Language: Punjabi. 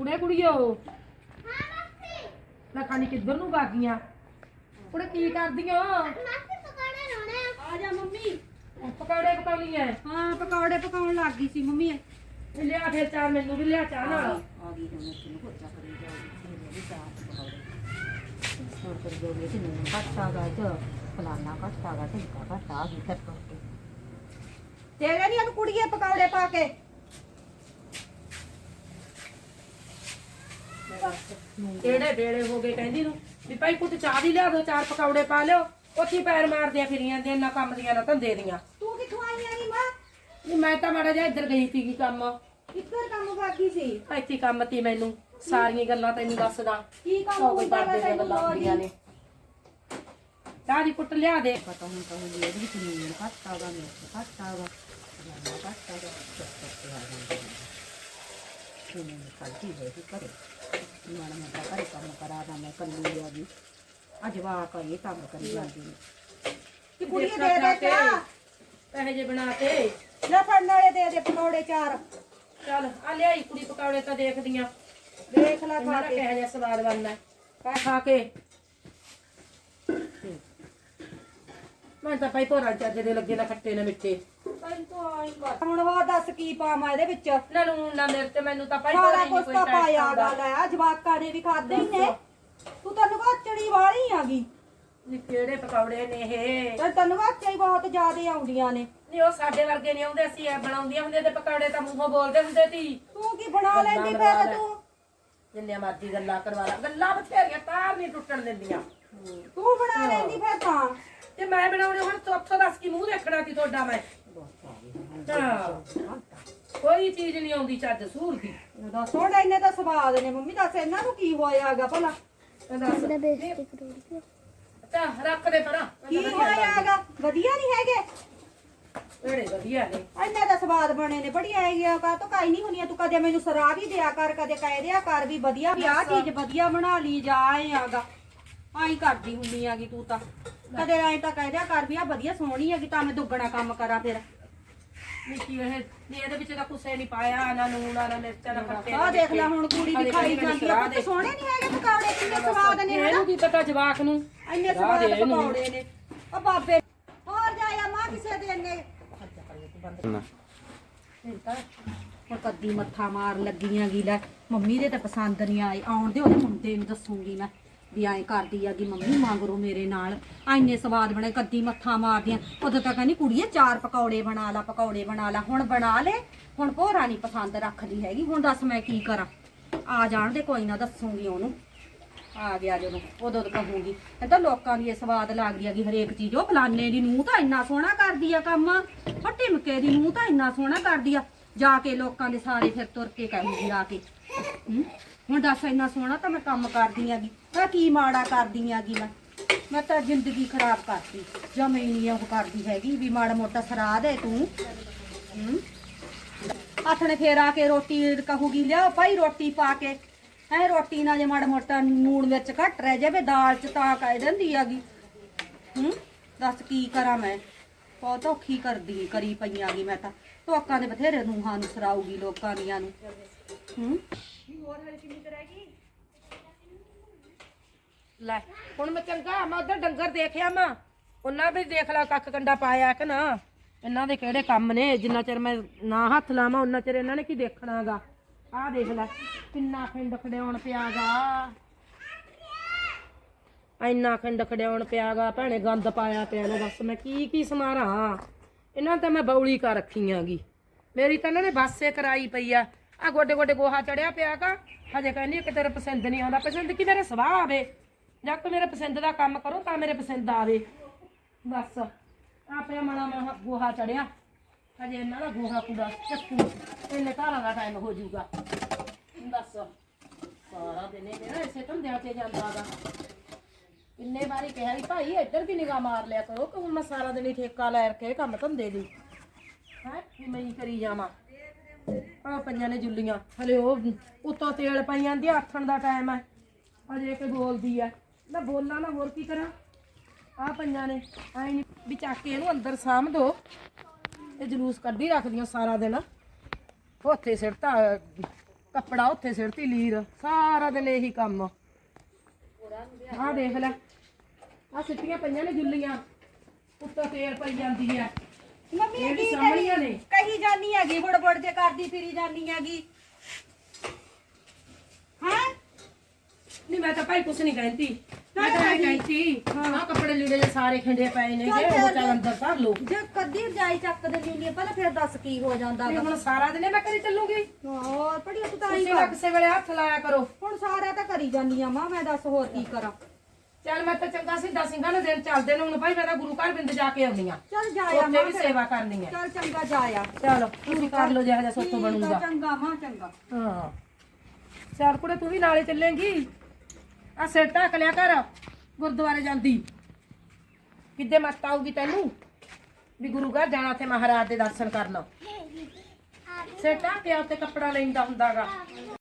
ਕੁੜੇ ਕੁੜੀਓ ਮੈਂ ਖਾਣੀ ਕਿੱਧਰ ਨੂੰ ਗਾਗੀਆਂ ਕੁੜੇ ਕੀ ਕਰਦੀਆਂ? ਆ। ਜਾ ਮੰਮੀ। ਪਕੌੜੇ ਪਕਾਉਣੀਆਂ ਹਾਂ ਪਕੌੜੇ ਪਕਾਉਣ ਲੱਗ ਗਈ ਸੀ ਮੰਮੀ। ਇਹ ਲਿਆ ਫਿਰ ਚਾਹ ਮੈਨੂੰ ਵੀ ਲਿਆ ਚਾਹ ਨਾਲ। ਆ ਗਈ ਹੁਣ ਤੈਨੂੰ ਕੋਚਾ ਕਰੀ ਜਾਊਗੀ। ਮੇਰੀ ਚਾਹ ਪਕੌੜੇ। ਹੋਰ ਕਰ ਜੋਗੇ ਤੇ ਨੂੰ ਕੱਟਾ ਗਾ ਤੇ ਫਲਾਣਾ ਕੱਟਾ ਗਾ ਤੇ ਕਾ ਕੱਟਾ ਆ ਗਈ ਫਿਰ ਕਰਕੇ ਤੇਰੇ ਨਹੀਂ ਉਹਨੂੰ ਕੁੜੀਏ ਪਕੌੜੇ ਪਾ ਕੇ। ਕਿਹੜੇ ਵੇਲੇ ਹੋ ਗਏ ਕਹਿੰਦੀ ਨੂੰ? ਵੀ ਭਾਈ ਕੁੱਟ ਚਾਹ ਦੀ ਲਿਆ ਦੋ ਚਾਰ ਪਕੌੜੇ ਪਾ ਲਿਓ। ਉੱਥੇ ਹੀ ਪੈਰ ਮਾਰਦੀਆਂ ਫਿਰੀਆਂ ਦੀਆਂ ਨਾ ਕੰਮ ਦੀਆਂ ਨਾ ਧੰਦੇ ਦੀਆਂ। ਤੂੰ ਕਿੱਥੋਂ ਆਈ ਆ ਨੀ ਮਾਂ? ਨਹੀਂ ਮੈਂ ਤਾਂ ਮਾੜਾ ਜਿਹਾ ਇੱਧਰ ਗਈ ਸੀਗੀ ਕੰਮ। ਕਿੱਧਰ ਕੰਮ ਬਾਕੀ ਸੀ? ਇੱਥੇ ਕੰਮ ਤੀ ਮੈਨੂੰ ਸਾਰੀਆਂ ਗੱਲਾਂ ਤੈਨੂੰ ਦੱਸਦਾ। ਕੀ ਕੰਮ ਹੁੰਦਾ ਵਾ ਕਰਦੇ ਦੀਆਂ ਗੱਲਾਂ ਹੁੰਦੀਆਂ ਨੇ। ਚਾਹ ਦੀ ਕੁੱਟ ਲਿਆ ਦੇ। ਪਤਾ ਹੁਣ ਕਹੂੰਗੀ ਇਹਦੇ ਵਿੱਚ ਨੂਨ ਕੱਟਾ ਗਾ ਮਿਰਚ ਕੱਟਾ ਗਾ ਫਲਾਣਾ ਕੱਟਾ ਗਾ ਚੁੱਪ ਕਰਕੇ ਆ ਜਾਂਦੇ ਨੇ ਮੈਂ ਕੱਲ੍ਹ ਹੋਈ ਸੀ ਘਰੇ। ਮਾੜਾ ਮੋਟਾ ਘਰੇ ਕੰਮ ਕਰਾ ਦਾ ਮੈਂ ਕੱਲੀ ਆ ਗਈ ਅੱਜ ਵਾਕ ਇਹ ਕੰਮ ਕਰੀ ਜਾਂਦੀ ਨੇ। ਕਿ ਕੁੜੀਏ ਦੇ ਦੇ ਚਾਹ। ਪੈਸੇ ਜੇ ਬਣਾ ਕੇ। ਲੈ ਫੜਨ ਵਾਲੇ ਦੇ ਦੇ ਪਕੌੜੇ ਚਾਰ। ਚੱਲ ਆ ਲਿਆਈ ਕੁੜੀ ਪਕੌੜੇ ਤਾਂ ਦੇਖਦੀਆਂ। ਦੇਖ ਲੈ ਇਹਨਾਂ ਦਾ ਕਿਹੋ ਜਿਹਾ ਸਵਾਦ ਬਣਦਾ। ਹੈ ਖਾ ਕੇ। ਮੈਂ ਤਾਂ ਭਾਈ ਭੋਰਾ ਚੱਜ ਦੇ ਲੱਗੇ ਨਾ ਖੱਟੇ ਨਾ ਮਿੱਠੇ। ਭਾਈ ਤੋਂ ਆਈ ਕਰ। ਹੁਣ ਹੋਰ ਦੱਸ ਕੀ ਪਾਵਾਂ ਇਹਦੇ ਵਿੱਚ। ਨਾ ਲੂਣ ਨਾ ਮਿਰਚ ਮੈਨੂੰ ਤਾਂ ਭਾਈ ਸਾਰਾ ਕੁਝ ਕੋਈ ਤਾਂ ਪਾਇਆ ਆਉਂਦਾ। ਗਾ ਲੈ ਜਵਾਕਾਂ ਨੇ ਵੀ ਖਾਦੇ ਹੀ ਨੇ। ਤੂੰ ਤੈਨੂੰ ਘਾਚੜੀ ਵਾਲੀ ਆਗੀ। ਨੀ ਕਿਹੜੇ ਪਕੌੜੇ ਨੇ ਇਹ? ਤੇ ਤੈਨੂੰ ਘਾਚੜੀ ਬਹੁਤ ਜ਼ਿਆਦੇ ਆਉਂਦੀਆਂ ਨੇ। ਨਹੀਂ ਉਹ ਸਾਡੇ ਵਰਗੇ ਨਹੀਂ ਆਉਂਦੇ ਅਸੀਂ ਇਹ ਬਣਾਉਂਦੀਆਂ ਹੁੰਦੇ ਤੇ ਪਕੌੜੇ ਤਾਂ ਮੂੰਹੋਂ ਬੋਲਦੇ ਹੁੰਦੇ ਸੀ। ਤੂੰ ਕੀ ਬਣਾ ਲੈਂਦੀ ਫਿਰ ਤੂੰ? ਜਿੰਨੀਆਂ ਮਰਜ਼ੀ ਗੱਲਾਂ ਕਰਵਾ ਲਾ। ਗੱਲਾਂ ਬਥੇਰੀਆਂ ਤਾਰ ਨਹੀਂ ਟੁੱਟਣ ਦਿੰਦੀਆਂ। ਤੂੰ ਬਣਾ ਲੈਂਦੀ ਫਿਰ ਤਾਂ। ਤੇ ਮੈਂ ਬਣਾਉਣੇ ਹੁਣ ਤੋਂ ਉੱਥੋਂ ਦੱਸ ਕੀ ਮੂੰਹ ਦੇਖਣਾ ਸੀ ਤੁਹਾਡਾ ਮੈਂ। ਹਾਂ। ਕੋਈ ਚੀਜ਼ ਨਹੀਂ ਆਉਂਦੀ ਚੱਜ ਸੂਰ ਦੀ। ਦੱਸ ਹੁਣ ਇੰਨੇ ਤਾਂ ਸਵਾਦ ਨੇ ਮੰਮੀ ਦੱਸ ਇਹਨਾਂ ਨੂੰ ਕੀ ਹੋਇਆਗਾ ਭਲਾ? ਦੱਸ। ਅੱਛਾ ਰੱਖ ਦੇ ਪਰਾਂ। ਕੀ ਹੋਇਆਗਾ ਵਧੀਆ ਨਹੀਂ ਹੈਗੇ? ਬੜੇ ਵਧੀਆ ਨੇ। ਇੰਨੇ ਤਾਂ ਸਵਾਦ ਬਣੇ ਨੇ ਬੜੀਆ ਹੈਗੀਆਂ ਕਾ ਤਾਂ ਕਾਈ ਨਹੀਂ ਹੁੰਦੀਆਂ ਤੂੰ ਕਦੇ ਮੈਨੂੰ ਸਰਾਹ ਵੀ ਦਿਆ ਕਰ ਕਦੇ ਕਹਿ ਦਿਆ ਕਰ ਵੀ ਵਧੀਆ ਵੀ ਆਹ ਚੀਜ਼ ਵਧੀਆ ਬਣਾ ਲਈ ਜਾ ਆਏ ਆਗਾ। ਆਈ ਕਰਦੀ ਹੁੰਨੀ ਆਗੀ ਤੂੰ ਤਾਂ। ਕਦੇ ਐਂ ਤਾਂ ਕਹਿ ਦਿਆ ਕਰ ਵੀ ਆ ਵਧੀਆ ਸੋਹਣੀ ਹੈਗੀ ਤਾਂ ਮੈਂ ਦੁੱਗਣਾ ਕੰਮ ਕਰਾਂ ਫਿਰ। ਨਿੱਕੀ ਇਹ ਨਹੀਂ ਇਹਦੇ ਵਿੱਚ ਤਾਂ ਕੁਛ ਨਹੀਂ ਪਾਇਆ ਨਾ ਲੂਣ ਨਾ ਮਿਰਚਾਂ ਨਾ ਖੱਟੇ ਆਹ ਦੇਖ ਲੈ ਹੁਣ ਕੁੜੀ ਖਾਈ ਜਾਂਦੀ ਆ ਪੁੱਤ ਸੋਹਣੇ ਨਹੀਂ ਹੈਗੇ ਪਕੌੜੇ ਕਿੰਨੇ ਸਵਾਦ ਨੇ ਹਨਾ? ਇਹਨੂੰ ਕੀ ਪਤਾ ਜਵਾਕ ਨੂੰ? ਇੰਨੇ ਸਵਾਦ ਪਕੌੜੇ ਨੇ। ਆ ਬਾਬੇ ਹੋਰ ਜਾਇਆ ਮਾਂ ਕਿਸੇ ਦੇ ਇੰਨੇ। ਹੁਣ ਕੱਦੀ ਮੱਥਾ ਮਾਰ ਲੱਗੀਆਂ ਗੀ ਲੈ ਮੰਮੀ ਦੇ ਤਾਂ ਪਸੰਦ ਨਹੀਂ ਆਏ ਆਉਣ ਦੇ ਉਹਦੇ ਮੁੰਡੇ ਨੂੰ ਦੱਸੂਗੀ ਮੈਂ। ਵੀ ਐਂ ਕਰਦੀ ਆਗੀ ਮੰਮੀ ਮੰਗਰੋ ਮੇਰੇ ਨਾਲ। ਐਨੇ ਸਵਾਦ ਬਣੇ, ਕੱਦੀ ਮੱਥਾ ਮਾਰਦੀਆਂ। ਉਦੋਂ ਤਾਂ ਕਹਿੰਦੀ ਕੁੜੀਏ ਚਾਰ ਪਕੌੜੇ ਬਣਾ ਲਾ, ਪਕੌੜੇ ਬਣਾ ਲਾ। ਹੁਣ ਬਣਾ ਲੈ, ਹੁਣ ਭੋਰਾ ਨਹੀਂ ਪਸੰਦ ਰੱਖਦੀ ਹੈਗੀ। ਹੁਣ ਦੱਸ ਮੈਂ ਕੀ ਕਰਾਂ? ਆ ਜਾਣ ਦੇ, ਕੋਈ ਨਾ ਦੱਸੂਗੀ ਉਹਨੂੰ। ਆ ਗਿਆ ਜਦੋਂ, ਉਦੋਂ ਤਾਂ ਕਹੂੰਗੀ। ਇਹ ਤਾਂ ਲੋਕਾਂ ਦੀ ਇਹ ਸਵਾਦ ਲੱਗਦੀ ਹੈਗੀ ਹਰੇਕ ਚੀਜ਼, ਉਹ ਫਲਾਨੇ ਦੀ ਨੂੰਹ ਤਾਂ ਇੰਨਾ ਸੋਹਣਾ ਕਰਦੀ ਆ ਕੰਮ। ਫੱਟੀ ਮਕੇ ਦੀ ਨੂੰਹ ਤਾਂ ਇੰਨਾ ਸੋਹਣਾ ਕਰਦੀ ਆ। ਜਾ ਕੇ ਲੋਕਾਂ ਦੇ ਸਾਰੇ ਫਿਰ ਤੁਰ ਕੇ ਕਹੂੰਗੀ ਆ ਕੇ। ਹੁਣ ਦੱਸ ਇੰਨਾ ਸੋਹਣਾ ਤਾਂ ਮੈਂ ਕੰਮ ਕਰਦੀ ਆਗੀ ਮੈਂ ਕੀ ਮਾੜਾ ਕਰਦੀ ਆਗੀ ਮੈਂ? ਮੈਂ ਤਾਂ ਜ਼ਿੰਦਗੀ ਖਰਾਬ ਕਰਤੀ। ਜਮੇ ਨਹੀਂ ਉਹ ਕਰਦੀ ਹੈਗੀ ਵੀ ਮਾੜਾ ਮੋਟਾ ਸਰਾ ਦੇ ਤੂੰ। ਹਮ? ਫੇਰ ਆ ਕੇ ਰੋਟੀ ਕਹੂਗੀ ਲਿਆਓ ਭਾਈ ਰੋਟੀ ਪਾ ਕੇ। ਐ ਰੋਟੀ ਨਾਲ ਜੇ ਮਾੜਾ ਮੋਟਾ ਨੂਣ ਵਿੱਚ ਘੱਟ ਰਹਿ ਜਾਵੇ, ਦਾਲ ਚ ਤਾਂ ਕਹਿ ਦਿੰਦੀ ਆਗੀ ਹੂੰ? ਦੱਸ ਕੀ ਕਰਾਂ ਮੈਂ? ਬਹੁਤ ਔਖੀ ਕਰਦੀ ਕਰੀ ਪਈਆਂਗੀ ਮੈਂ ਤਾਂ। ਲੋਕਾਂ ਦੇ ਬਥੇਰੇ ਨੂੰਹਾਂ ਨੂੰ ਸਰਾਊਗੀ ਲੋਕਾਂ ਦੀਆਂ ਨੂੰ। ਹੂੰ? ਲੈ, ਹੁਣ ਮੈਂ ਚੰਗਾ ਮੈਂ ਉਧਰ ਡੰਗਰ ਦੇਖਿਆ ਮੈਂ ਉਹਨਾਂ ਵੀ ਦੇਖ ਲਾ ਕੱਖ ਕੰਡਾ ਪਾਇਆ ਕਿ ਨਾ। ਇਹਨਾਂ ਦੇ ਕਿਹੜੇ ਕੰਮ ਨੇ, ਜਿੰਨਾ ਚਿਰ ਮੈਂ ਨਾ ਹੱਥ ਲਾਵਾਂ, ਉਹਨਾਂ ਚਿਰ ਇਹਨਾਂ ਨੇ ਕੀ ਦੇਖਣਾਗਾ। ਆਹ ਦੇਖ ਲੈ, ਕਿੰਨਾ ਖੰਡ ਖੜਿਆਉਣ ਪਿਆਗਾ। ਇੰਨਾ ਖੰਡ ਖੜਿਆਉਣ ਪਿਆਗਾ, ਭੈਣੇ ਗੰਦ ਪਾਇਆ ਪਿਆ ਨੇ ਦੱਸ, ਮੈਂ ਕੀ ਕੀ ਸਮਾਰਾਂ? ਇਹਨਾਂ ਤਾਂ ਮੈਂ ਬੌਲੀ ਕਰ ਰੱਖੀ ਰੱਖੀਆਂਗੀ। ਮੇਰੀ ਤਾਂ ਇਹਨਾਂ ਨੇ ਬਾਸੇ ਕਰਾਈ ਪਈ ਆ। ਆ ਗੋਡੇ ਗੋਡੇ ਗੋਹਾ ਚੜਿਆ ਪਿਆਗਾ। ਹਜੇ ਕਹਿੰਦੀ ਕਿ ਤੇਰੇ ਪਸੰਦ ਨਹੀਂ ਆਉਂਦਾ। ਪਸੰਦ ਕੀ ਮੇਰੇ ਸੁਭਾਅ ਆਵੇ ਜਾਂ ਕੋਈ ਮੇਰੇ ਪਸੰਦ ਦਾ ਕੰਮ ਕਰੋ ਤਾਂ ਮੇਰੇ ਪਸੰਦ ਆਵੇ। ਬਸ ਆਪੇ ਮਣਾ ਮੈਂ ਗੋਹਾ ਚੜਿਆ। ਹਜੇ ਇਹਨਾਂ ਦਾ ਗੋਹਾ ਕੂੜਾ ਚੱਕੂ। ਇਹਨੇ ਘਰਾਂ ਦਾ ਟਾਈਮ ਹੋ ਜਾਊਗਾ। ਬਸ, ਸਾਰਾ ਦਿਨ ਇਹ ਨਾ ਇਸੇ ਧੰਦਿਆਂ ਤੇ ਜਾਂਦਾਗਾ ਕਿੰਨੇ ਵਾਰੀ ਕਿਹਾ ਵੀ ਭਾਈ ਇੱਧਰ ਵੀ ਨਿਗਾਹ ਮਾਰ ਲਿਆ ਕਰੋ ਕਿ ਹੁਣ ਮੈਂ ਸਾਰਾ ਦਿਨ ਹੀ ਠੇਕਾ ਲੈ ਕੇ ਕੰਮ ਧੰਦੇ ਦੀ ਹੈ, ਵੀ ਮੈਂ ਹੀ ਕਰੀ ਜਾਵਾਂ। ਆ ਪਈਆਂ ਨੇ ਜੁੱਲੀਆਂ। ਹਲੇ ਉਹ ਉੱਤੋਂ ਤੇਲ ਪਈ ਜਾਂਦੀ ਆਥਣ ਦਾ ਟਾਈਮ ਹੈ ਹਜੇ ਕਿ ਬੋਲਦੀ ਆ। ਨਾ ਬੋਲਾਂ ਨਾ ਹੋਰ ਕੀ ਕਰਾਂ? ਆ ਪਈਆਂ ਨੇ ਐ ਨਹੀਂ ਵੀ ਚੱਕ ਕੇ ਇਹਨੂੰ ਅੰਦਰ ਸਾਂਭ ਦੋ। ਤੇ ਜਲੂਸ ਕੱਢੀ ਰੱਖਦੀਆਂ ਸਾਰਾ ਦਿਨ। ਉੱਥੇ ਸਿੱਟਤਾ ਕੱਪੜਾ ਉੱਥੇ ਸਿਰਤੀ ਲੀਰ ਸਾਰਾ ਦਿਨ ਇਹੀ ਕੰਮ। ਆਹ ਦੇਖ ਲੈ ਆ ਸਿੱਟੀਆਂ ਪਈਆਂ ਨੇ ਜੁੱਲੀਆਂ। ਉੱਤੋਂ ਤੇਲ ਪਈ ਜਾਂਦੀ ਆ। ਮੰਮੀ ਇਹ ਕੀ ਸਾਹਮਣੀਆਂ ਨੇ। ਕਹੀ ਜਾਨੀ ਹੈਗੀ ਬੜ ਬੜ ਜੇ ਕਰਦੀ ਫਿਰੀ ਜਾਨੀ ਹੈਗੀ। ਹੈ? ਨਹੀਂ ਮੈਂ ਤਾਂ ਭਾਈ ਕੁਛ ਨਹੀਂ ਕਹਿੰਦੀ। ਮੈਂ ਤਾਂ ਇਹ ਕਹਿੰਦੀ ਆਹ ਕੱਪੜੇ ਲੀੜੇ ਜੇ ਸਾਰੇ ਖਿੰਡੇ ਪਏ ਨੇ ਚੱਲ ਜੇ ਫਿਰ ਉਹ ਚੱਲ ਅੰਦਰ ਧਰ ਲਓ। ਜੇ ਕਦੀ ਰਜਾਈ ਚੱਕ ਦਿੰਦੀ ਨਹੀਂ ਪਹਿਲਾਂ ਫਿਰ ਦੱਸ ਕੀ ਹੋ ਜਾਂਦਾ ਤੇ ਹੁਣ ਸਾਰਾ ਦਿਨ ਇਹ ਮੈਂ ਕਰੀ ਚੱਲੂਗੀ। ਹੋਰ ਪੜੀ ਤੂੰ ਤਾਂ ਹੀ ਤੁਸੀਂ ਨਾ ਕਿਸੇ ਵੇਲੇ ਹੱਥ ਲਾਇਆ ਕਰੋ। ਹੁਣ ਸਾਰਾ ਤਾਂ ਕਰੀ ਜਾਨੀ ਆ ਮਾਂ ਮੈਂ ਦੱਸ ਹੋਰ ਕੀ ਕਰਾਂ। ਚੱਲ ਮੈਂ ਤਾਂ ਚੰਗਾ ਸਿੱਧਾ ਸਿੰਘਾਂ ਦੇ ਦਿਨ ਚੱਲਦੇ ਨੇ ਹੁਣ ਭਾਈ ਮੈਂ ਤਾਂ ਗੁਰੂ ਘਰ ਬਿੰਦ ਜਾ ਕੇ ਆਉਣੀ ਆ। ਚੱਲ ਜਾਇਆ ਉੱਥੇ ਮਾਂ ਵੀ ਫਿਰ। ਸੇਵਾ ਕਰਨੀ ਹੈ ਚੱਲ ਚੰਗਾ ਜਾਇਆ ਚਲੋ ਤੁਸੀਂ ਕਰ ਲਓ ਜਿਹੜਾ ਜਿਹਾ ਸੋਤੋਂ ਠੀਕ ਆ, ਬਣੂਗਾ ਚੰਗਾ ਮਾਂ ਚੰਗਾ। ਹਾਂ। ਚੱਲ ਕੁੜੇ ਤੂੰ ਵੀ ਨਾਲੇ ਚੱਲੇਂਗੀ। ਆ ਸਿਰ ਢੱਕ ਲਿਆ ਕਰ, ਗੁਰਦੁਆਰੇ ਜਾਂਦੀ। ਕਿੱਦੇ ਮੱਤ ਆਊਗੀ ਤੈਨੂੰ? ਵੀ ਗੁਰੂ ਘਰ ਜਾਣਾ ਤੇ ਮਹਾਰਾਜ ਦੇ ਦਰਸ਼ਨ ਕਰਨ। ਸਿਰ ਢੱਕ ਕੇ ਉੱਤੇ ਕੱਪੜਾ ਲੈਂਦਾ ਹੁੰਦਾਗਾ।